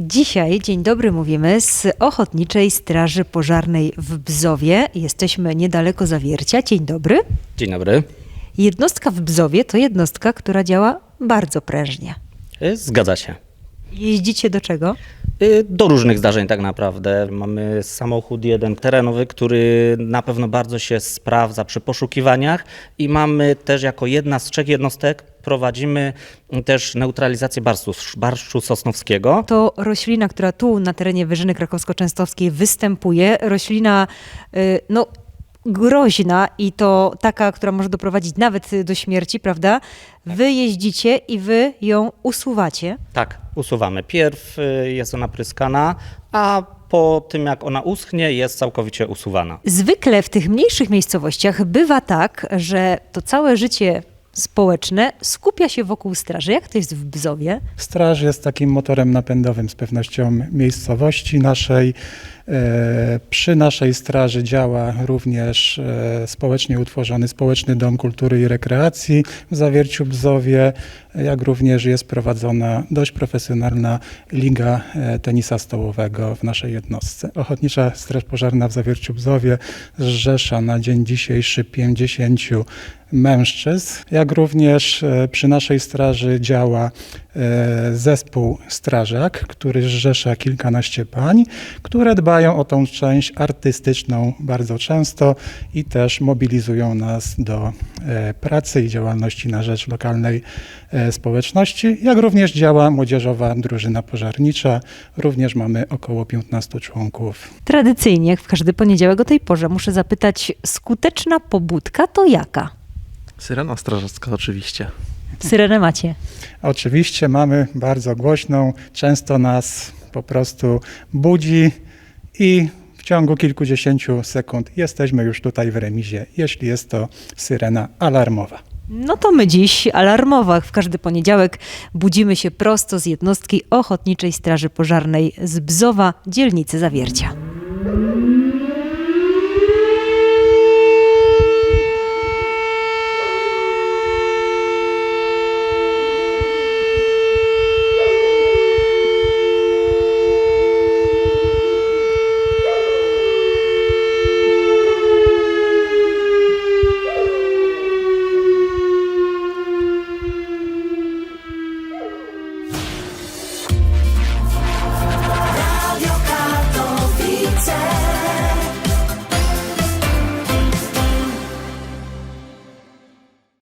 Dzisiaj, dzień dobry, mówimy z Ochotniczej Straży Pożarnej w Bzowie. Jesteśmy niedaleko Zawiercia. Dzień dobry. Dzień dobry. Jednostka w Bzowie to jednostka, która działa bardzo prężnie. Zgadza się. Jeździcie do czego? Y, Do różnych zdarzeń tak naprawdę. Mamy samochód jeden terenowy, który na pewno bardzo się sprawdza przy poszukiwaniach i mamy też jako jedna z trzech jednostek prowadzimy też neutralizację barszczu, barszczu sosnowskiego. To roślina, która tu na terenie Wyżyny Krakowsko-Częstochowskiej występuje. Roślina, y, no groźna i to taka, która może doprowadzić nawet do śmierci, prawda? Wy jeździcie i wy ją usuwacie. Tak, usuwamy. Pierw y, jest ona pryskana, a po tym jak ona uschnie jest całkowicie usuwana. Zwykle w tych mniejszych miejscowościach bywa tak, że to całe życie społeczne skupia się wokół straży. Jak to jest w Bzowie? Straż jest takim motorem napędowym z pewnością miejscowości naszej. E, Przy naszej straży działa również e, społecznie utworzony Społeczny Dom Kultury i Rekreacji w Zawierciu Bzowie, jak również jest prowadzona dość profesjonalna Liga e, Tenisa Stołowego w naszej jednostce. Ochotnicza Straż Pożarna w Zawierciu Bzowie zrzesza na dzień dzisiejszy 50 mężczyzn, jak również przy naszej straży działa zespół strażak, który zrzesza kilkanaście pań, które dbają o tą część artystyczną bardzo często i też mobilizują nas do e, pracy i działalności na rzecz lokalnej e, społeczności, jak również działa młodzieżowa drużyna pożarnicza. Również mamy około 15 członków. Tradycyjnie, jak w każdy poniedziałek o tej porze, muszę zapytać, skuteczna pobudka to jaka? Syrena strażacka oczywiście. Syrenę macie. Oczywiście mamy bardzo głośną, często nas po prostu budzi i w ciągu kilkudziesięciu sekund jesteśmy już tutaj w remizie, jeśli jest to syrena alarmowa. No to my dziś alarmowa. W każdy poniedziałek budzimy się prosto z jednostki Ochotniczej Straży Pożarnej z Bzowa, dzielnicy Zawiercia.